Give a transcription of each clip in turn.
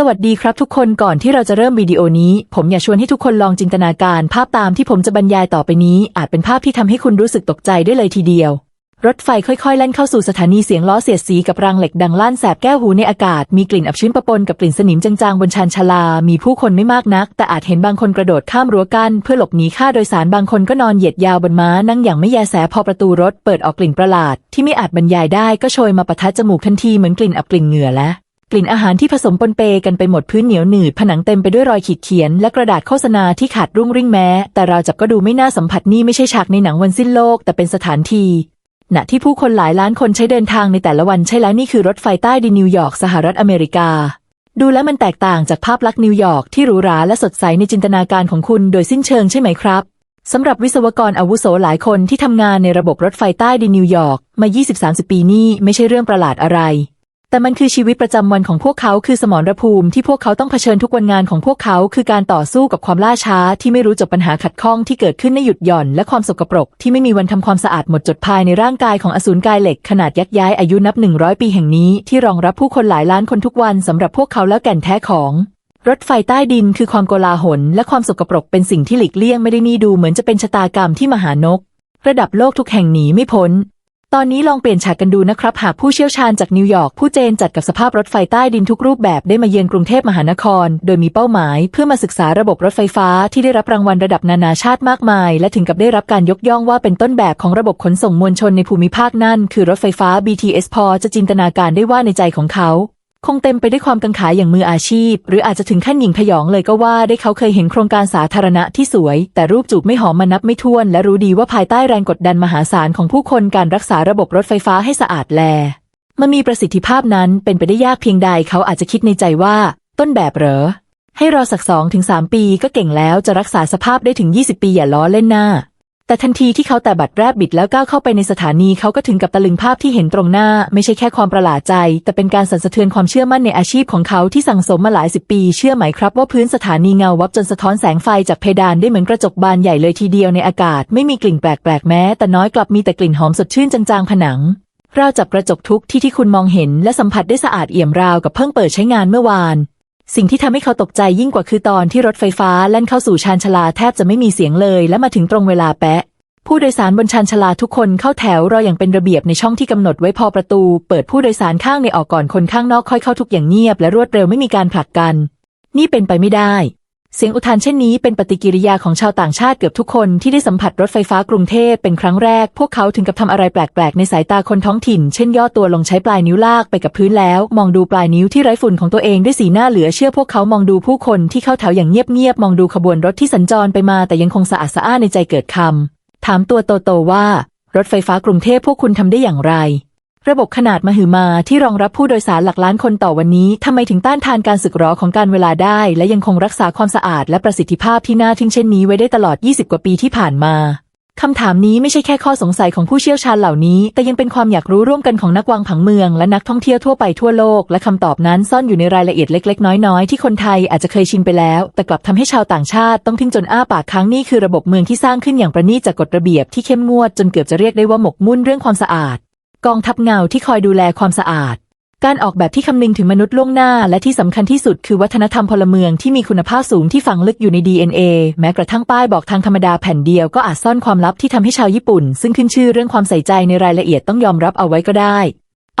สวัสดีครับทุกคนก่อนที่เราจะเริ่มวิดีโอนี้ ผมอยากชวนให้ทุกคนลองจินตนาการ ภาพตามที่ผมจะบรรยายต่อไปนี้ อาจเป็นภาพที่ทำให้คุณรู้สึกตกใจได้เลยทีเดียว รถไฟค่อยๆแล่นเข้าสู่สถานีเสียงล้อเสียดสีกับรางเหล็กดังลั่นแสบแก้วหูในอากาศมีกลิ่นอับชื้นปะปนกับกลิ่นสนิมจางๆบนชานชาลา มีผู้คนไม่มากนัก แต่อาจเห็นบางคนกระโดดข้ามรั้วกั้นเพื่อหลบหนีค่าโดยสารบางคนก็นอนเหยียดยาวบนม้านั่งอย่างไม่แยแสพอประตูรถเปิดออกกลิ่นประหลาด ที่ไม่อาจบรรยายได้ก็โชยมาปะทะจมูกทันทีเหมือนกลิ่นอับกลิ่นเหงื่อและ กลิ่นอาหารที่ผสมปนเปกันไปหมดพื้นเหนียวหนืดผนังเต็มไปด้วยรอยขีดเขียน และกระดาษโฆษณาที่ขาดรุ่งริ่งแม้ แต่เราจับก็ดูไม่น่าสัมผัสนี่ไม่ใช่ฉากในหนังวันสิ้นโลก แต่เป็นสถานที่ณที่ผู้คนหลายล้านคนใช้เดินทางในแต่ละวันใช่แล้วนี่คือรถไฟใต้ดินนิวยอร์กสหรัฐอเมริกา ดูแล้วมันแตกต่างจากภาพลักษณ์นิวยอร์กที่หรูหราและสดใสในจินตนาการของคุณโดยสิ้นเชิงใช่ไหมครับสำหรับวิศวกรอาวุโสหลายคนที่ทำงานในระบบรถไฟใต้ดินนิวยอร์กมา 20-30 ปีนี่ไม่ใช่เรื่องประหลาดอะไร แต่มันคือชีวิตประจำวันของพวกเขาคือสมรภูมิที่พวกเขาต้องเผชิญทุกวันงานของพวกเขาคือการต่อสู้กับความล่าช้าที่ไม่รู้จบปัญหาขัดข้องที่เกิดขึ้นในหยุดหย่อน และความสกปรกที่ไม่มีวันทำความสะอาดหมดจดภายในร่างกายของอสูรกายเหล็กขนาดยักษ์ย้ายอายุนับ100ปีแห่งนี้ที่รองรับผู้คนหลายล้านคนทุกวันสำหรับพวกเขาแล้วแก่นแท้ของรถไฟใต้ดินคือความโกลาหลและความสกปรกเป็นสิ่งที่หลีกเลี่ยงไม่ได้นี่ดูเหมือนจะเป็นชะตากรรมที่มหานก ระดับโลกทุกแห่งหนีไม่พ้น ตอนนี้ลองเปลี่ยนฉากกันดูนะครับ หากผู้เชี่ยวชาญจากนิวยอร์กผู้เจนจัดกับสภาพรถไฟใต้ดินทุกรูปแบบได้มาเยือนกรุงเทพมหานคร โดยมีเป้าหมาย เพื่อมาศึกษาระบบรถไฟฟ้าที่ได้รับรางวัลระดับนานาชาติมากมาย และถึงกับได้รับการยกย่องว่าเป็นต้นแบบของระบบขนส่งมวลชนในภูมิภาคนั่น คือรถไฟฟ้า BTS พอจะจินตนาการได้ว่าในใจของเขา คงเต็มไปด้วยความกังขาอย่างมืออาชีพ หรืออาจจะถึงขั้นหญิงพยองเลยก็ว่าได้เขาเคยเห็นโครงการสาธารณะที่สวย แต่รูปจูบไม่หอมมานับไม่ถ้วน และรู้ดีว่าภายใต้แรงกดดันมหาศาลของผู้คนการรักษาระบบรถไฟฟ้าให้สะอาดแล มันมีประสิทธิภาพนั้นเป็นไปได้ยากเพียงใดเขาอาจจะคิดในใจว่า ต้นแบบเหรอให้รอสักสองถึงสามปีก็เก่งแล้วจะรักษาสภาพได้ถึง 20 ปีอย่าล้อเล่นหน้า แต่ทันทีที่เขาแต่บัตรแรบบิดแล้วก้าวเข้าไปในสถานีเขาก็ถึงกับตะลึงภาพที่เห็นตรงหน้า ไม่ใช่แค่ความประหลาดใจ แต่เป็นการสั่นสะเทือนความเชื่อมั่นในอาชีพของเขาที่สั่งสมมาหลายสิบปี เชื่อไหมครับว่าพื้นสถานีเงาวับจนสะท้อนแสงไฟจากเพดานได้เหมือนกระจกบานใหญ่เลยทีเดียวในอากาศ ไม่มีกลิ่นแปลกๆแม้ แต่น้อยกลับมีแต่กลิ่นหอมสดชื่นจางๆผนังราวจับกระจกทุกที่ที่คุณมองเห็นและสัมผัสได้สะอาดเอี่ยมราวกับเพิ่งเปิดใช้งานเมื่อวาน สิ่งที่ทำให้เขาตกใจยิ่งกว่าคือตอนที่รถไฟฟ้าแล่นเข้าสู่ชานชาลาแทบจะไม่มีเสียงเลย และมาถึงตรงเวลาแปะ ผู้โดยสารบนชานชาลาทุกคนเข้าแถวรออย่างเป็นระเบียบในช่องที่กำหนดไว้พอประตู เปิดผู้โดยสารข้างในออกก่อนคนข้างนอกค่อยเข้าทุกอย่างเงียบและรวดเร็วไม่มีการผลักกัน นี่เป็นไปไม่ได้ เสียงอุทานเช่นนี้เป็นปฏิกิริยาของชาวต่างชาติเกือบทุกคนที่ได้สัมผัสรถไฟฟ้ากรุงเทพเป็นครั้งแรก พวกเขาถึงกับทำอะไรแปลกๆ ในสายตาคนท้องถิ่น เช่นย่อตัวลงใช้ปลายนิ้วลากไปกับพื้นแล้ว มองดูปลายนิ้วที่ไร้ฝุ่นของตัวเองด้วยสีหน้าเหลือเชื่อพวกเขามองดูผู้คนที่เข้าแถวอย่างเงียบๆมองดูขบวนรถที่สัญจรไปมาแต่ยังคงสะอาดสะอ้านในใจเกิดคำถามตัวโตๆว่า รถไฟฟ้ากรุงเทพพวกคุณทำได้อย่างไร ระบบขนาดมหึมาที่รองรับผู้โดยสารหลักล้านคนต่อวันนี้ทำไมถึงต้านทานการสึกหรอของการเวลาได้ และยังคงรักษาความสะอาดและประสิทธิภาพที่น่าทึ่งเช่นนี้ไว้ได้ตลอด 20 กว่าปีที่ผ่านมาคำถามนี้ไม่ใช่แค่ข้อสงสัยของผู้เชี่ยวชาญเหล่านี้ แต่ยังเป็นความอยากรู้ร่วมกันของนักวางผังเมือง และนักท่องเที่ยวทั่วไปทั่วโลก และคำตอบนั้นซ่อนอยู่ในรายละเอียดเล็ก ๆ น้อย ๆ ที่คนไทยอาจจะเคยชินไปแล้ว แต่กลับทำให้ชาวต่างชาติต้องทึ่งจนอ้าปากค้างนี่คือระบบเมืองที่สร้างขึ้นอย่างประณีตจากกฎระเบียบที่เข้มงวดจนเกือบจะเรียกได้ว่าหมกมุ่นเรื่องความสะอาด กองทัพเงาที่คอยดูแลความสะอาด การออกแบบที่คำนึงถึงมนุษย์ล่วงหน้า และที่สำคัญที่สุดคือวัฒนธรรมพลเมืองที่มีคุณภาพสูงที่ฝังลึกอยู่ใน DNA แม้กระทั่งป้ายบอกทางธรรมดาแผ่นเดียวก็อาจซ่อนความลับที่ทำให้ชาวญี่ปุ่น ซึ่งขึ้นชื่อเรื่องความใส่ใจในรายละเอียดต้องยอมรับเอาไว้ก็ได้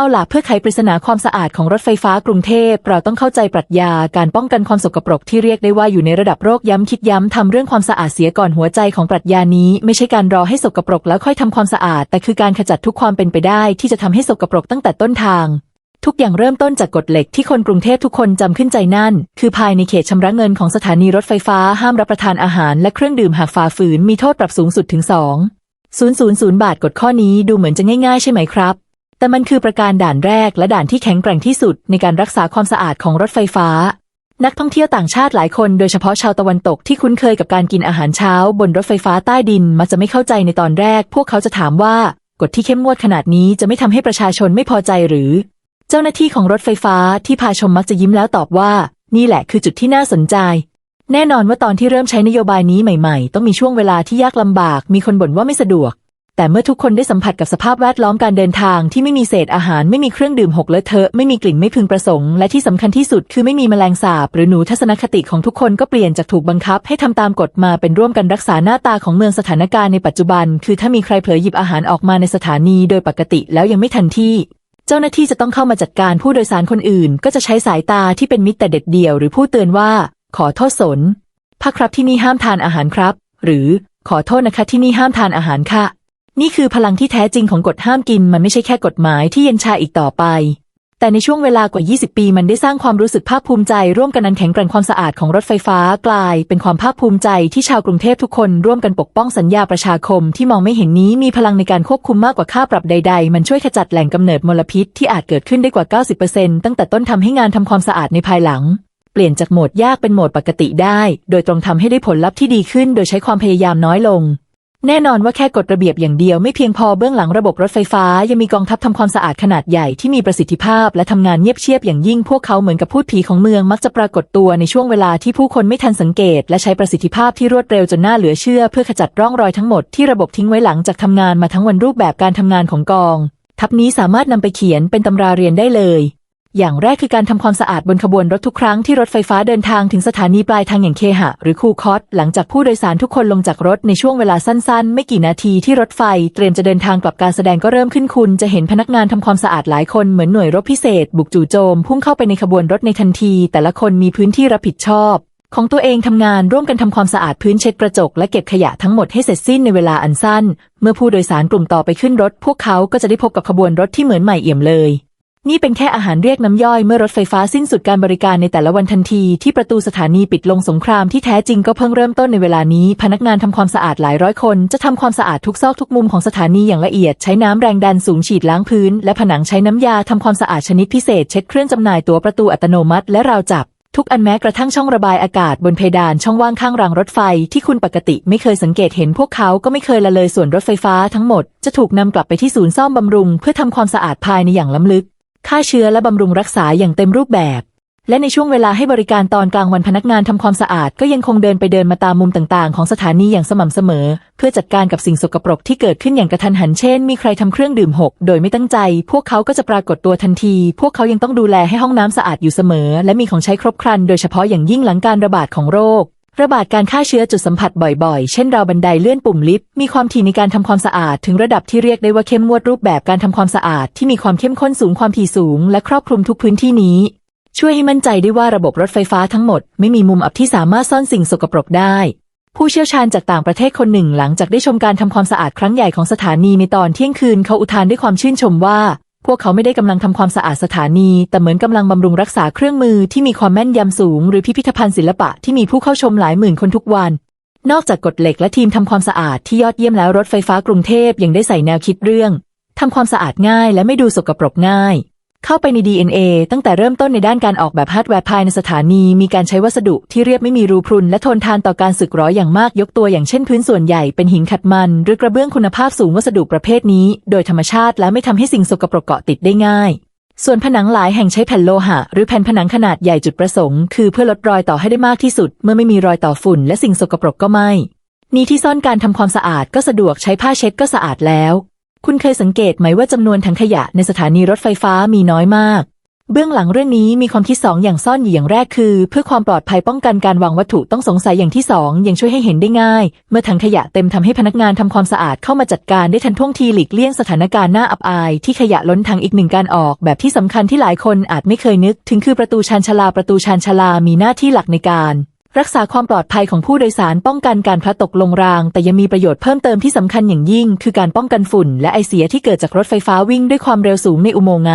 เอาล่ะเพื่อไขปริศนาความสะอาดของรถไฟฟ้ากรุงเทพ เราต้องเข้าใจปรัชญาการป้องกันความสกปรกที่เรียกได้ว่าอยู่ในระดับโรคย้ำคิดย้ำทำเรื่องความสะอาดเสียก่อนหัวใจของปรัชญานี้ ไม่ใช่การรอให้สกปรกแล้วค่อยทำความสะอาด แต่คือการขจัดทุกความเป็นไปได้ ที่จะทำให้สกปรกตั้งแต่ต้นทาง ทุกอย่างเริ่มต้นจากกฎเหล็กที่คนกรุงเทพทุกคนจำขึ้นใจนั่น คือภายในเขตชำระเงินของสถานีรถไฟฟ้าห้ามรับประทานอาหารและเครื่องดื่มหากฝ่าฝืนมีโทษปรับสูงสุดถึง2 000 บาทกฎข้อนี้ดูเหมือนจะง่ายๆ ใช่ไหมครับ แต่มันคือประการด่านแรกและด่านที่แข็งแกร่งที่สุดในการรักษาความสะอาดของรถไฟฟ้า นักท่องเที่ยวต่างชาติหลายคนโดยเฉพาะชาวตะวันตกที่คุ้นเคยกับการกินอาหารเช้า บนรถไฟฟ้าใต้ดินมักจะไม่เข้าใจในตอนแรก พวกเขาจะถามว่ากฎที่เข้มงวดขนาดนี้จะไม่ทำให้ประชาชนไม่พอใจหรือ เจ้าหน้าที่ของรถไฟฟ้าที่พาชมมักจะยิ้มแล้วตอบว่า นี่แหละคือจุดที่น่าสนใจ แน่นอนว่าตอนที่เริ่มใช้นโยบายนี้ใหม่ ๆ ต้องมีช่วงเวลาที่ยากลำบาก มีคนบ่นว่าไม่สะดวก แต่เมื่อทุกคนได้สัมผัสกับสภาพแวดล้อมการเดินทางที่ไม่มีเศษอาหารไม่มีเครื่องดื่มหกเลอะเทอะไม่มีกลิ่นไม่พึงประสงค์ และที่สำคัญที่สุดคือไม่มีแมลงสาบหรือหนูทัศนคติของทุกคนก็เปลี่ยนจากถูกบังคับ ให้ทำตามกฎมาเป็นร่วมกันรักษาหน้าตาของเมืองสถานการณ์ในปัจจุบัน คือถ้ามีใครเผลอหยิบอาหารออกมาในสถานีโดยปกติแล้วยังไม่ทันที่เจ้าหน้าที่จะต้องเข้ามาจัดการผู้โดยสารคนอื่น ก็จะใช้สายตาที่เป็นมิตรแต่เด็ดเดี่ยว หรือผู้เตือนว่า ขอโทษสนพักครับที่นี่ห้ามทานอาหารครับ หรือขอโทษนะคะที่นี่ห้ามทานอาหารค่ะ นี่คือพลังที่แท้จริงของกฎห้ามกินมันไม่ใช่แค่กฎหมายที่เย็นชาอีกต่อไป แต่ในช่วงเวลากว่า 20 ปีมันได้สร้างความรู้สึกภาคภูมิใจ ร่วมกันอันแข็งแกร่งความสะอาดของรถไฟฟ้ากลาย เป็นความภาคภูมิใจที่ชาวกรุงเทพทุกคนร่วมกันปกป้องสัญญาประชาคมที่มองไม่เห็นนี้มีพลังในการควบคุมมากกว่าค่าปรับใด ๆ มันช่วยขจัดแหล่งกำเนิดมลพิษที่อาจเกิดขึ้นได้กว่า 90%ตั้งแต่ต้นทำให้งานทำความสะอาดในภายหลังเปลี่ยนจากโหมดยากเป็นโหมดปกติได้ โดยตรงทำให้ได้ผลลัพธ์ที่ดีขึ้น โดยใช้ความพยายามน้อยลง แน่นอนว่าแค่กฎระเบียบอย่างเดียวไม่เพียงพอเบื้องหลังระบบรถไฟฟ้า ยังมีกองทัพทำความสะอาดขนาดใหญ่ที่มีประสิทธิภาพ และทำงานเงียบเชียบอย่างยิ่งพวกเขาเหมือนกับพูดผีของเมืองมักจะปรากฏตัวในช่วงเวลาที่ผู้คนไม่ทันสังเกต และใช้ประสิทธิภาพที่รวดเร็วจนน่าเหลือเชื่อ เพื่อขจัดร่องรอยทั้งหมดที่ระบบทิ้งไว้หลังจากทำงานมาทั้งวันรูปแบบการทำงานของกอง ทัพนี้สามารถนำไปเขียนเป็นตำราเรียนได้เลย อย่างแรกคือการทำความสะอาดบนขบวนรถทุกครั้งที่รถไฟฟ้าเดินทางถึงสถานีปลายทางอย่างเคหะ หรือคูคอตหลังจากผู้โดยสารทุกคนลงจากรถในช่วงเวลาสั้นๆ ไม่กี่นาทีที่รถไฟเตรียมจะเดินทางกลับการแสดงก็เริ่มขึ้นคุณ จะเห็นพนักงานทำความสะอาดหลายคนเหมือนหน่วยรบพิเศษ บุกจู่โจม พุ่งเข้าไปในขบวนรถในทันที แต่ละคนมีพื้นที่รับผิดชอบ ของตัวเองทำงานร่วมกันทำความสะอาดพื้นเช็ดกระจกและเก็บขยะทั้งหมดให้เสร็จสิ้นในเวลาอันสั้น เมื่อผู้โดยสารกลุ่มต่อไปขึ้นรถ พวกเขาก็จะได้พบกับขบวนรถที่เหมือนใหม่เอี่ยมเลย นี่เป็นแค่อาหารเรียกน้ำย่อยเมื่อรถไฟฟ้าสิ้นสุดการบริการในแต่ละวันทันทีที่ประตูสถานีปิดลงสงครามที่แท้จริงก็เพิ่งเริ่มต้นในเวลานี้ พนักงานทำความสะอาดหลายร้อยคน จะทำความสะอาดทุกซอกทุกมุมของสถานีอย่างละเอียด ใช้น้ำแรงดันสูงฉีดล้างพื้น และผนังใช้น้ำยาทำความสะอาดชนิดพิเศษ เช็ดเครื่องจำหน่ายตั๋วประตูอัตโนมัติ และราวจับ ทุกอันแม้กระทั่งช่องระบายอากาศบนเพดานช่องว่างข้างรางรถไฟ ที่คุณปกติไม่เคยสังเกตเห็นพวกเขาก็ไม่เคยละเลยส่วนรถไฟฟ้าทั้งหมด จะถูกนำกลับไปที่ศูนย์ซ่อมบำรุง เพื่อทำความสะอาดภายในอย่างล้ำลึก ฆ่าเชื้อและบำรุงรักษาอย่างเต็มรูปแบบ และในช่วงเวลาให้บริการตอนกลางวันพนักงานทำความสะอาดก็ยังคงเดินไปเดินมาตามมุมต่างๆ ของสถานีอย่างสม่ำเสมอ เพื่อจัดการกับสิ่งสกปรกที่เกิดขึ้นอย่างกระทันหันเช่น มีใครทำเครื่องดื่มหก โดยไม่ตั้งใจ พวกเขาก็จะปรากฏตัวทันที พวกเขายังต้องดูแลให้ห้องน้ำสะอาดอยู่เสมอ และมีของใช้ครบครัน โดยเฉพาะอย่างยิ่งหลังการระบาดของโรค ระบาดการฆ่าเชื้อจุดสัมผัสบ่อยๆ เช่นราวบันไดเลื่อนปุ่มลิฟต์ มีความถี่ในการทำความสะอาดถึงระดับที่เรียกได้ว่าเข้มงวดรูปแบบการทำความสะอาดที่มีความเข้มข้นสูงความถี่สูง และครอบคลุมทุกพื้นที่นี้ ช่วยให้มั่นใจได้ว่าระบบรถไฟฟ้าทั้งหมด ไม่มีมุมอับที่สามารถซ่อนสิ่งสกปรกได้ ผู้เชี่ยวชาญจากต่างประเทศคนหนึ่งหลังจากได้ชมการทำความสะอาดครั้งใหญ่ของสถานีในตอนเที่ยงคืนเขาอุทานด้วยความชื่นชมว่า พวกเขาไม่ได้กำลังทำความสะอาดสถานี แต่เหมือนกำลังบำรุงรักษาเครื่องมือที่มีความแม่นยำสูง หรือพิพิธภัณฑ์ศิลปะที่มีผู้เข้าชมหลายหมื่นคนทุกวัน นอกจากกฎเหล็กและทีมทำความสะอาดที่ยอดเยี่ยมแล้วรถไฟฟ้ากรุงเทพยังได้ใส่แนวคิดเรื่องทำความสะอาดง่ายและไม่ดูสกปรกง่าย เข้าไปใน DNA ตั้งแต่เริ่มต้นในด้านการออกแบบฮาร์ดแวร์ภายในสถานี มีการใช้วัสดุที่เรียบไม่มีรูพรุน และทนทานต่อการสึกหรออย่างมากยกตัวอย่างเช่นพื้นส่วนใหญ่เป็นหินขัดมัน หรือกระเบื้องคุณภาพสูงวัสดุประเภทนี้ โดยธรรมชาติและไม่ทำให้สิ่งสกปรกเกาะติดได้ง่าย ส่วนผนังหลายแห่งใช้แผ่นโลหะ หรือแผ่นผนังขนาดใหญ่จุดประสงค์ คือเพื่อลดรอยต่อให้ได้มากที่สุด เมื่อไม่มีรอยต่อฝุ่น และสิ่งสกปรกก็ไม่มีที่ซ่อนการทำความสะอาดก็สะดวกใช้ผ้าเช็ดก็สะอาดแล้ว คุณเคยสังเกตไหมว่าจำนวนถังขยะในสถานีรถไฟฟ้ามีน้อยมาก เบื้องหลังเรื่องนี้มีความคิดสองอย่างซ่อนอยู่อย่างแรกคือ เพื่อความปลอดภัยป้องกันการวางวัตถุต้องสงสัยอย่างที่สองยังช่วยให้เห็นได้ง่าย เมื่อถังขยะเต็มทำให้พนักงานทำความสะอาดเข้ามาจัดการได้ทันท่วงทีหลีกเลี่ยงสถานการณ์น่าอับอาย ที่ขยะล้นถังอีกหนึ่งการออก แบบที่สำคัญที่หลายคนอาจไม่เคยนึก ถึงคือประตูชานชลาประตูชานชลามีหน้าที่หลักในการ รักษาความปลอดภัยของผู้โดยสารป้องกันการพลัดตกลงราง แต่ยังมีประโยชน์เพิ่มเติมที่สำคัญอย่างยิ่ง คือการป้องกันฝุ่น และไอเสียที่เกิดจากรถไฟฟ้าวิ่งด้วยความเร็วสูงในอุโมงค์ไง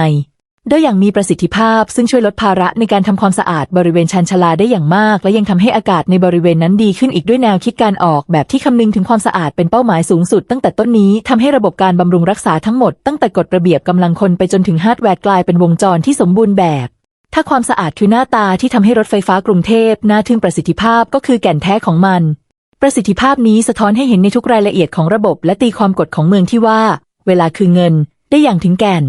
โดยอย่างมีประสิทธิภาพ ซึ่งช่วยลดภาระในการทำความสะอาดบริเวณชานชาลาได้อย่างมาก และยังทำให้อากาศในบริเวณนั้นดีขึ้นอีกด้วยแนวคิดการออกแบบที่คำนึงถึงความสะอาดเป็นเป้าหมายสูงสุด ตั้งแต่ต้นนี้ทำให้ระบบการบำรุงรักษาทั้งหมดตั้งแต่กฎระเบียบกำลังคนไปจนถึงฮาร์ดแวร์กลายเป็นวงจรที่สมบูรณ์แบบ ถ้าความสะอาดคือหน้าตาที่ทำให้รถไฟฟ้ากรุงเทพน่าทึ่งประสิทธิภาพก็คือแก่นแท้ของมัน ประสิทธิภาพนี้สะท้อนให้เห็นในทุกรายละเอียดของระบบ และตีความกฎของเมืองที่ว่า เวลาคือเงิน ได้อย่างถึงแก่น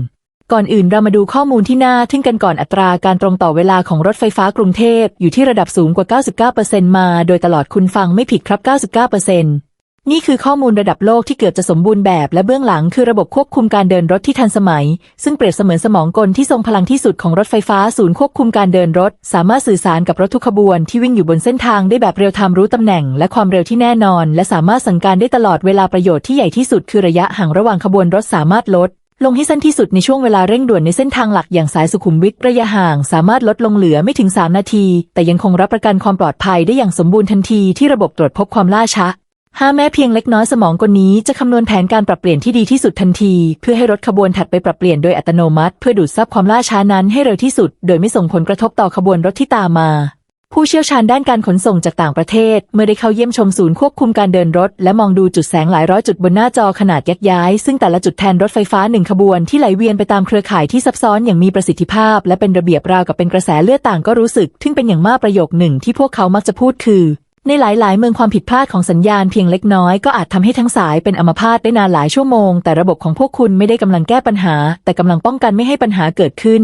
ก่อนอื่นเรามาดูข้อมูลที่น่าทึ่งกันก่อนอัตราการตรงต่อเวลาของรถไฟฟ้ากรุงเทพอยู่ที่ระดับสูงกว่า 99%มา โดยตลอดคุณฟังไม่ผิดครับ 99% นี่คือข้อมูลระดับโลกที่เกือบจะสมบูรณ์แบบและเบื้องหลังคือระบบควบคุมการเดินรถที่ทันสมัย ซึ่งเปรียบเสมือนสมองกลที่ทรงพลังที่สุดของรถไฟฟ้าศูนย์ควบคุมการเดินรถ สามารถสื่อสารกับรถทุกขบวนที่วิ่งอยู่บนเส้นทางได้แบบเรียลไทม์รู้ตำแหน่ง และความเร็วที่แน่นอน และสามารถสั่งการได้ตลอดเวลาประโยชน์ที่ใหญ่ที่สุดคือระยะห่างระหว่างขบวนรถสามารถลดลงให้สั้นที่สุดในช่วงเวลาเร่งด่วนในเส้นทางหลักอย่างสายสุขุมวิทระยะห่างสามารถลดลงเหลือไม่ถึง 3 นาที แต่ยังคงรับประกันความปลอดภัยได้อย่างสมบูรณ์ทันทีที่ระบบตรวจพบความล่าช้า ห้าแม้เพียงเล็กน้อยสมองกลนี้จะคำนวณแผนการปรับเปลี่ยนที่ดีที่สุดทันที เพื่อให้รถขบวนถัดไปปรับเปลี่ยนโดยอัตโนมัติ เพื่อดูดซับความล่าช้านั้นให้เร็วที่สุด โดยไม่ส่งผลกระทบต่อขบวนรถที่ตามมา ผู้เชี่ยวชาญด้านการขนส่งจากต่างประเทศ เมื่อได้เข้าเยี่ยมชมศูนย์ควบคุมการเดินรถ และมองดูจุดแสงหลายร้อยจุดบนหน้าจอขนาดยักย้าย ซึ่งแต่ละจุดแทนรถไฟฟ้าหนึ่งขบวนที่ไหลเวียนไปตามเครือข่ายที่ซับซ้อนอย่างมีประสิทธิภาพ และเป็นระเบียบราวกับเป็นกระแสเลือดต่างก็รู้สึกทึ่งเป็นอย่างมากประโยคหนึ่งที่พวกเขามักจะพูดคือ ในหลายๆ เมืองความผิดพลาดของสัญญาณเพียงเล็กน้อยก็อาจทำให้ทั้งสายเป็นอัมพาตได้นานหลายชั่วโมง แต่ระบบของพวกคุณไม่ได้กำลังแก้ปัญหา แต่กำลังป้องกันไม่ให้ปัญหาเกิดขึ้น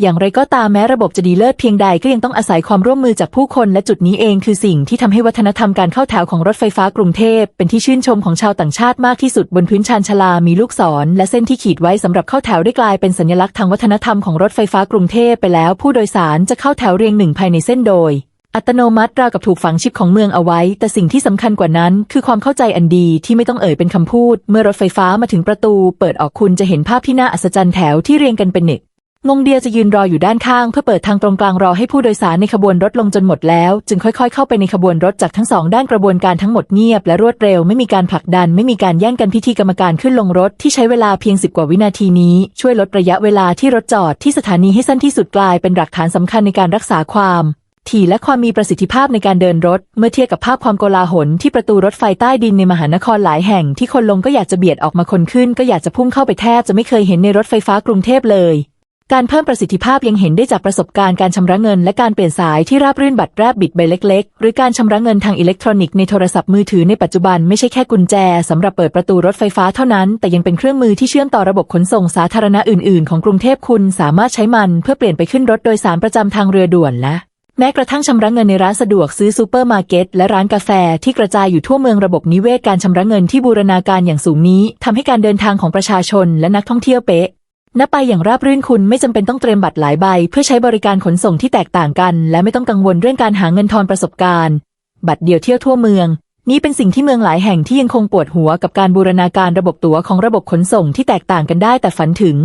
อย่างไรก็ตามแม้ระบบจะดีเลิศเพียงใดก็ยังต้องอาศัยความร่วมมือจากผู้คนและจุดนี้เองคือสิ่งที่ทำให้วัฒนธรรมการเข้าแถวของรถไฟฟ้ากรุงเทพ เป็นที่ชื่นชมของชาวต่างชาติมากที่สุดบนพื้นชานชาลา มีลูกศร และเส้นที่ขีดไว้สำหรับเข้าแถวได้กลายเป็นสัญลักษณ์ทางวัฒนธรรมของรถไฟฟ้ากรุงเทพไปแล้ว ผู้โดยสารจะเข้าแถวเรียงหนึ่งภายในเส้นโดย อัตโนมัติราวกับถูกฝังชิปของเมืองเอาไว้ แต่สิ่งที่สำคัญกว่านั้น คือความเข้าใจอันดีที่ไม่ต้องเอ่ยเป็นคำพูด เมื่อรถไฟฟ้ามาถึงประตู เปิดออกคุณจะเห็นภาพที่น่าอัศจรรย์แถวที่เรียงกันเป็นเน็กงงเดียจะยืนรออยู่ด้านข้างเพื่อเปิดทางตรงกลางรอให้ผู้โดยสารในขบวนรถลงจนหมดแล้ว จึงค่อยๆ เข้าไปในขบวนรถจากทั้งสองด้านกระบวนการทั้งหมดเงียบและรวดเร็วไม่มีการผลักดัน ไม่มีการแย่งกันพิธีกรรมการขึ้นลงรถที่ใช้เวลาเพียงสิบกว่าวินาทีนี้ ช่วยลดระยะเวลาที่รถจอดที่สถานีให้สั้นที่สุดกลายเป็นหลักฐานสำคัญในการรักษาความ ถี่และความมีประสิทธิภาพในการเดินรถ เมื่อเทียบกับภาพความโกลาหลที่ประตูรถไฟใต้ดินในมหานครหลายแห่งที่คนลงก็อยากจะเบียดออกมาคนขึ้น ก็อยากจะพุ่งเข้าไปแทบจะไม่เคยเห็นในรถไฟฟ้ากรุงเทพเลย การเพิ่มประสิทธิภาพยังเห็นได้จากประสบการณ์การชำระเงิน และการเปลี่ยนสายที่ราบรื่นบัตรแรบบิดใบเล็ก ๆ หรือการชำระเงินทางอิเล็กทรอนิกส์ในโทรศัพท์มือถือในปัจจุบันไม่ใช่แค่กุญแจสำหรับเปิดประตูรถไฟฟ้าเท่านั้น แต่ยังเป็นเครื่องมือที่เชื่อมต่อระบบขนส่งสาธารณะอื่น ๆ ของกรุงเทพคุณสามารถใช้มัน เพื่อเปลี่ยนไปขึ้นรถโดยสารประจำทางเรือด่วนและ แม้กระทั่งชำระเงินในร้านสะดวกซื้อซูเปอร์มาร์เก็ตและร้านกาแฟที่กระจายอยู่ทั่วเมืองระบบนิเวศการชำระเงินที่บูรณาการอย่างสูงนี้ทำให้การเดินทางของประชาชนและนักท่องเที่ยวเป๊ะนับไปอย่างราบรื่นคุณไม่จำเป็นต้องเตรียมบัตรหลายใบ เพื่อใช้บริการขนส่งที่แตกต่างกัน และไม่ต้องกังวลเรื่องการหาเงินทอนประสบการณ์ บัตรเดียวเที่ยวทั่วเมือง นี่เป็นสิ่งที่เมืองหลายแห่งที่ยังคงปวดหัวกับการบูรณาการระบบตั๋วของระบบขนส่งที่แตกต่างกันได้แต่ฝันถึง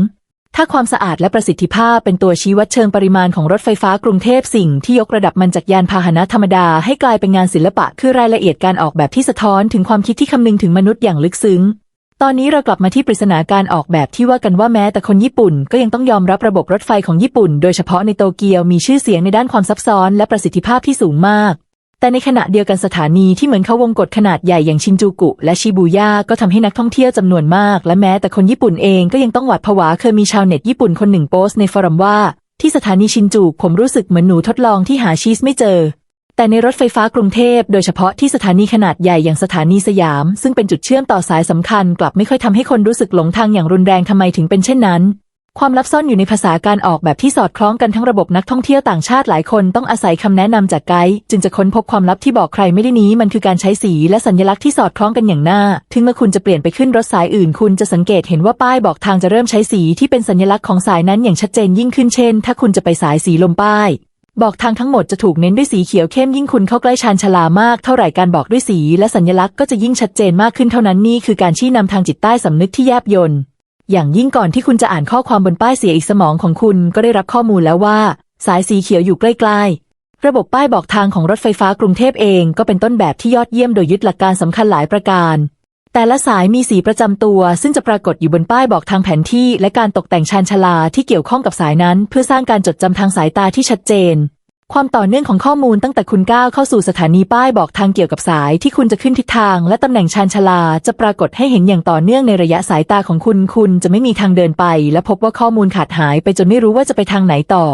ถ้าความสะอาดและประสิทธิภาพเป็นตัวชี้วัดเชิงปริมาณของรถไฟฟ้ากรุงเทพสิ่งที่ยกระดับมันจากยานพาหนะธรรมดาให้กลายเป็นงานศิลปะ คือรายละเอียดการออกแบบที่สะท้อนถึงความคิดที่คำนึงถึงมนุษย์อย่างลึกซึ้ง ตอนนี้เรากลับมาที่ปริศนาการออกแบบที่ว่ากันว่าแม้แต่คนญี่ปุ่น ก็ยังต้องยอมรับระบบรถไฟของญี่ปุ่น โดยเฉพาะในโตเกียวมีชื่อเสียงในด้านความซับซ้อนและประสิทธิภาพที่สูงมาก แต่ในขณะเดียวกันสถานีที่เหมือนเขาวงกฏขนาดใหญ่อย่างชินจูกุ และชิบูย่าก็ทำให้นักท่องเที่ยวจำนวนมาก และแม้แต่คนญี่ปุ่นเองก็ยังต้องหวาดผวาเคยมีชาวเน็ตญี่ปุ่นคนหนึ่งโพสต์ในฟอรัมว่า ที่สถานีชินจูผมรู้สึกเหมือนหนูทดลองที่หาชีสไม่เจอ แต่ในรถไฟฟ้ากรุงเทพโดยเฉพาะที่สถานีขนาดใหญ่อย่างสถานีสยาม ซึ่งเป็นจุดเชื่อมต่อสายสำคัญ กลับไม่ค่อยทำให้คนรู้สึกหลงทางอย่างรุนแรงทำไมถึงเป็นเช่นนั้น ความลับซ่อนอยู่ในภาษาการออกแบบที่สอดคล้องกันทั้งระบบนักท่องเที่ยวต่างชาติหลายคนต้องอาศัยคำแนะนำจากไกด์จึงจะค้นพบความลับที่บอกใครไม่ได้นี้มันคือการใช้สีและสัญลักษณ์ที่สอดคล้องกันอย่างน่าถึงเมื่อคุณจะเปลี่ยนไปขึ้นรถสายอื่น คุณจะสังเกตเห็นว่าป้ายบอกทางจะเริ่มใช้สีที่เป็นสัญลักษณ์ของสายนั้นอย่างชัดเจนยิ่งขึ้นเช่น ถ้าคุณจะไปสายสีลมป้ายบอกทางทั้งหมดจะถูกเน้นด้วยสีเขียวเข้มยิ่งคุณเข้าใกล้ชานชลามากเท่าไหร่การบอกด้วยสีและสัญลักษณ์ก็จะยิ่งชัดเจนมากขึ้นเท่านั้นนี่คือการชี้นำทางจิตใต้สำนึกที่แยบยล อย่างยิ่งก่อนที่คุณจะอ่านข้อความบนป้ายเสียอีกสมองของคุณก็ได้รับข้อมูลแล้วว่า สายสีเขียวอยู่ใกล้ ๆ ระบบป้ายบอกทางของรถไฟฟ้ากรุงเทพเองก็เป็นต้นแบบที่ยอดเยี่ยมโดยยึดหลักการสำคัญหลายประการ แต่ละสายมีสีประจำตัว ซึ่งจะปรากฏอยู่บนป้ายบอกทางแผนที่ และการตกแต่งชานชาลาที่เกี่ยวข้องกับสายนั้น เพื่อสร้างการจดจำทางสายตาที่ชัดเจน ความต่อเนื่องของข้อมูลตั้งแต่คุณก้าวเข้าสู่สถานีป้ายบอกทางเกี่ยวกับสายที่คุณจะขึ้นทิศทาง และตำแหน่งชานชาลาจะปรากฏให้เห็นอย่างต่อเนื่องในระยะสายตาของคุณ คุณจะไม่มีทางเดินไป และพบว่าข้อมูลขาดหายไปจนไม่รู้ว่าจะไปทางไหนต่อ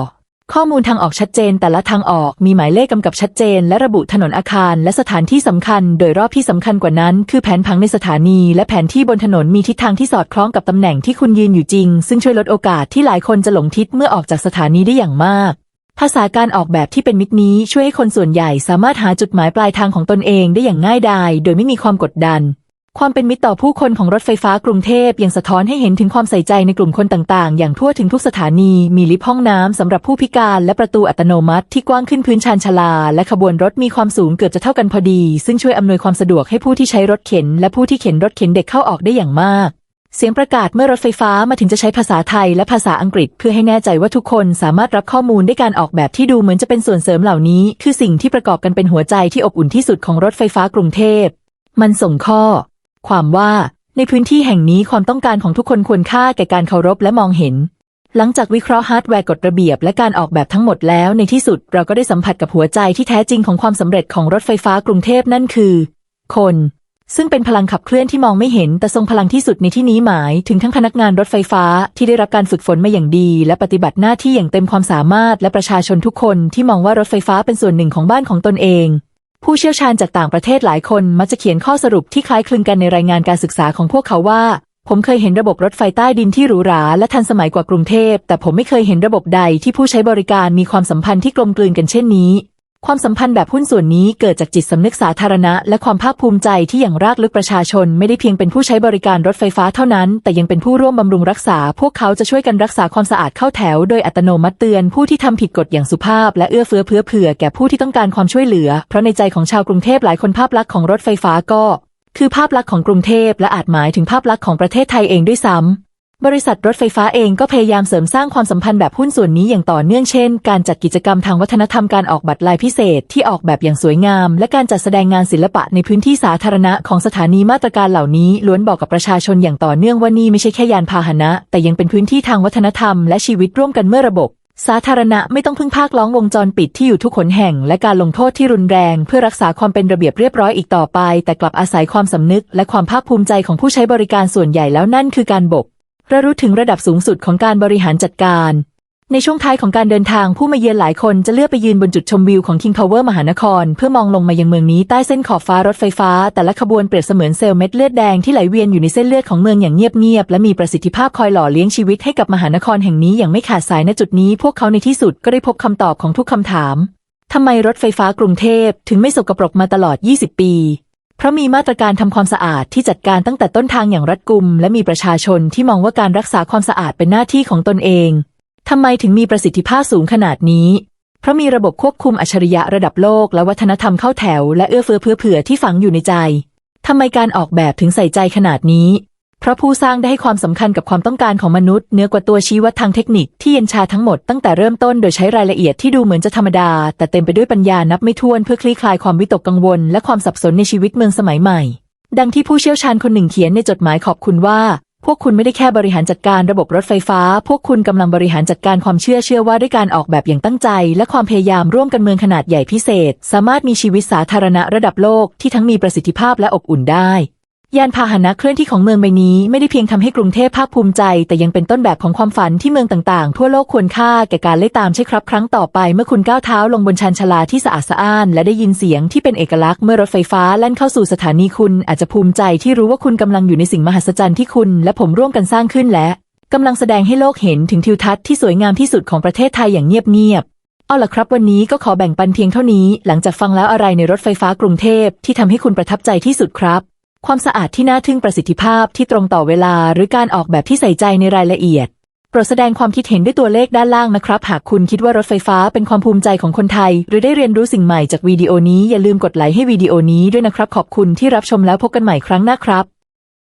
ข้อมูลทางออกชัดเจน แต่ละทางออกมีหมายเลขกำกับชัดเจน และระบุถนนอาคาร และสถานที่สำคัญ โดยรอบที่สำคัญกว่านั้น คือแผนผังในสถานี และแผนที่บนถนนมีทิศทางที่สอดคล้องกับตำแหน่งที่คุณยืนอยู่จริง ซึ่งช่วยลดโอกาสที่หลายคนจะหลงทิศเมื่อออกจากสถานีได้อย่างมาก ภาษาการออกแบบที่เป็นมิตรนี้ช่วยให้คนส่วนใหญ่สามารถหาจุดหมายปลายทางของตนเองได้อย่างง่ายดายโดยไม่มีความกดดัน ความเป็นมิตรต่อผู้คนของรถไฟฟ้ากรุงเทพยังสะท้อนให้เห็นถึงความใส่ใจในกลุ่มคนต่างๆ อย่างทั่วถึงทุกสถานีมีลิฟต์ห้องน้ำสำหรับผู้พิการและประตูอัตโนมัติที่กว้างขึ้นพื้นชานชาลา และขบวนรถมีความสูงเกือบจะเท่ากันพอดี ซึ่งช่วยอำนวยความสะดวกให้ผู้ที่ใช้รถเข็น และผู้ที่เข็นรถเข็นเด็กเข้าออกได้อย่างมาก เสียงประกาศเมื่อรถไฟฟ้ามาถึงจะใช้ภาษาไทยและภาษาอังกฤษ เพื่อให้แน่ใจว่าทุกคนสามารถรับข้อมูลได้การออกแบบที่ดูเหมือนจะเป็นส่วนเสริมเหล่านี้ คือสิ่งที่ประกอบกันเป็นหัวใจที่อบอุ่นที่สุดของรถไฟฟ้ากรุงเทพ มันส่งข้อ ความว่าในพื้นที่แห่งนี้ความต้องการของทุกคนควรค่าแก่การเคารพและมองเห็น หลังจากวิเคราะห์ฮาร์ดแวร์กฎระเบียบและการออกแบบทั้งหมดแล้วในที่สุดเราก็ได้สัมผัสกับหัวใจที่แท้จริงของความสำเร็จของรถไฟฟ้ากรุงเทพนั่นคือ คน ซึ่งเป็นพลังขับเคลื่อนที่มองไม่เห็น แต่ทรงพลังที่สุดในที่นี้หมายถึงทั้งพนักงานรถไฟฟ้าที่ได้รับการฝึกฝนมาอย่างดี และปฏิบัติหน้าที่อย่างเต็มความสามารถ และประชาชนทุกคนที่มองว่ารถไฟฟ้าเป็นส่วนหนึ่งของบ้านของตนเอง ผู้เชี่ยวชาญจากต่างประเทศหลายคนมักจะเขียนข้อสรุปที่คล้ายคลึงกันในรายงานการศึกษาของพวกเขาว่า ผมเคยเห็นระบบรถไฟใต้ดินที่หรูหราและทันสมัยกว่ากรุงเทพ แต่ผมไม่เคยเห็นระบบใดที่ผู้ใช้บริการมีความสัมพันธ์ที่กลมกลืนกันเช่นนี้ ความสัมพันธ์แบบหุ้นส่วนนี้เกิดจากจิตสำนึกสาธารณะ และความภาคภูมิใจที่อย่างรากลึกประชาชน ไม่ได้เพียงเป็นผู้ใช้บริการรถไฟฟ้าเท่านั้น แต่ยังเป็นผู้ร่วมบำรุงรักษา พวกเขาจะช่วยกันรักษาความสะอาดเข้าแถว โดยอัตโนมัติเตือนผู้ที่ทำผิดกฎอย่างสุภาพ และเอื้อเฟื้อเผื่อเผื่อแก่ผู้ที่ต้องการความช่วยเหลือ เพราะในใจของชาวกรุงเทพหลายคนภาพลักษณ์ของรถไฟฟ้าก็ คือภาพลักษณ์ของกรุงเทพและอาจหมายถึงภาพลักษณ์ของประเทศไทยเองด้วยซ้ำ บริษัทรถไฟฟ้าเองก็พยายามเสริมสร้างความสัมพันธ์แบบหุ้นส่วนนี้อย่างต่อเนื่องเช่น การจัดกิจกรรมทางวัฒนธรรมการออกบัตรลายพิเศษที่ออกแบบอย่างสวยงาม และการจัดแสดงงานศิลปะในพื้นที่สาธารณะของสถานีมาตรการเหล่านี้ล้วนบอกกับประชาชนอย่างต่อเนื่องว่านี่ไม่ใช่แค่ยานพาหนะ แต่ยังเป็นพื้นที่ทางวัฒนธรรมและชีวิตร่วมกันเมื่อระบบ สาธารณะไม่ต้องพึ่งพากล้องวงจรปิดที่อยู่ทุกขนแห่ง และการลงโทษที่รุนแรง เพื่อรักษาความเป็นระเบียบเรียบร้อยอีกต่อไป แต่กลับอาศัยความสำนึก และความภาคภูมิใจของผู้ใช้บริการส่วนใหญ่แล้วนั่นคือการบก ระรู้ถึงระดับสูงสุดของการบริหารจัดการ ในช่วงท้ายของการเดินทางผู้มาเยือนหลายคนจะเลือกไปยืนบนจุดชมวิวของ King Power มหานคร เพื่อมองลงมายังเมืองนี้ใต้เส้นขอบฟ้ารถไฟฟ้า แต่ละขบวนเปรียบเสมือนเซลล์เม็ดเลือดแดงที่ไหลเวียนอยู่ในเส้นเลือดของเมืองอย่างเงียบๆและมีประสิทธิภาพคอยหล่อเลี้ยงชีวิตให้กับมหานครแห่งนี้อย่างไม่ขาดสายณจุดนี้ พวกเขาในที่สุดก็ได้พบคำตอบของทุกคำถามทำไมรถไฟฟ้ากรุงเทพถึงไม่สกปรกมาตลอด 20 ปี เพราะมีมาตรการทำความสะอาดที่จัดการตั้งแต่ต้นทางอย่างรัดกุม และมีประชาชนที่มองว่าการรักษาความสะอาดเป็นหน้าที่ของตนเองทำไมถึงมีประสิทธิภาพสูงขนาดนี้ เพราะมีระบบควบคุมอัจฉริยะระดับโลกและวัฒนธรรมเข้าแถวและเอื้อเฟื้อเผื่อเผื่อที่ฝังอยู่ในใจทำไมการออกแบบถึงใส่ใจขนาดนี้ เพราะผู้สร้างได้ให้ความสำคัญกับความต้องการของมนุษย์เหนือกว่าตัวชี้วัดทางเทคนิคที่เย็นชาทั้งหมดตั้งแต่เริ่มต้นโดยใช้รายละเอียดที่ดูเหมือนจะธรรมดา แต่เต็มไปด้วยปัญญานับไม่ถ้วนเพื่อคลี่คลายความวิตกกังวล และความสับสนในชีวิตเมืองสมัยใหม่ ดังที่ผู้เชี่ยวชาญคนหนึ่งเขียนในจดหมายขอบคุณว่า พวกคุณไม่ได้แค่บริหารจัดการระบบรถไฟฟ้า พวกคุณกำลังบริหารจัดการความเชื่อเชื่อว่าด้วยการออกแบบอย่างตั้งใจ และความพยายามร่วมกันเมืองขนาดใหญ่พิเศษ สามารถมีชีวิตสาธารณะระดับโลกที่ทั้งมีประสิทธิภาพและอบอุ่นได้ ยานพาหนะเคลื่อนที่ของเมืองใบนี้ไม่ได้เพียงทำให้กรุงเทพภาคภูมิใจ แต่ยังเป็นต้นแบบของความฝันที่เมืองต่างๆ ทั่วโลกควรค่าแก่การไล่ตามใช่ครับ ครั้งต่อไปเมื่อคุณก้าวเท้าลงบนชานชาลาที่สะอาดสะอ้าน และได้ยินเสียงที่เป็นเอกลักษณ์เมื่อรถไฟฟ้าแล่นเข้าสู่สถานีคุณ อาจจะภูมิใจที่รู้ว่าคุณกำลังอยู่ในสิ่งมหัศจรรย์ที่คุณ และผมร่วมกันสร้างขึ้นและกำลังแสดงให้โลกเห็นถึงทิวทัศน์ที่สวยงามที่สุดของประเทศไทยอย่างเงียบๆเอาล่ะครับวันนี้ก็ขอแบ่งปันเพียงเท่านี้ หลังจากฟังแล้วอะไรในรถไฟฟ้ากรุงเทพที่ทำให้คุณประทับใจที่สุดครับ ความสะอาดที่น่าทึ่งประสิทธิภาพที่ตรงต่อเวลา หรือการออกแบบที่ใส่ใจในรายละเอียดโปรดแสดงความคิดเห็นด้วยตัวเลขด้านล่างนะครับ หากคุณคิดว่ารถไฟฟ้าเป็นความภูมิใจของคนไทย หรือได้เรียนรู้สิ่งใหม่จากวิดีโอนี้อย่าลืมกดไลค์ให้วิดีโอนี้ด้วยนะครับ ขอบคุณที่รับชมแล้วพบกันใหม่ครั้งหน้าครับ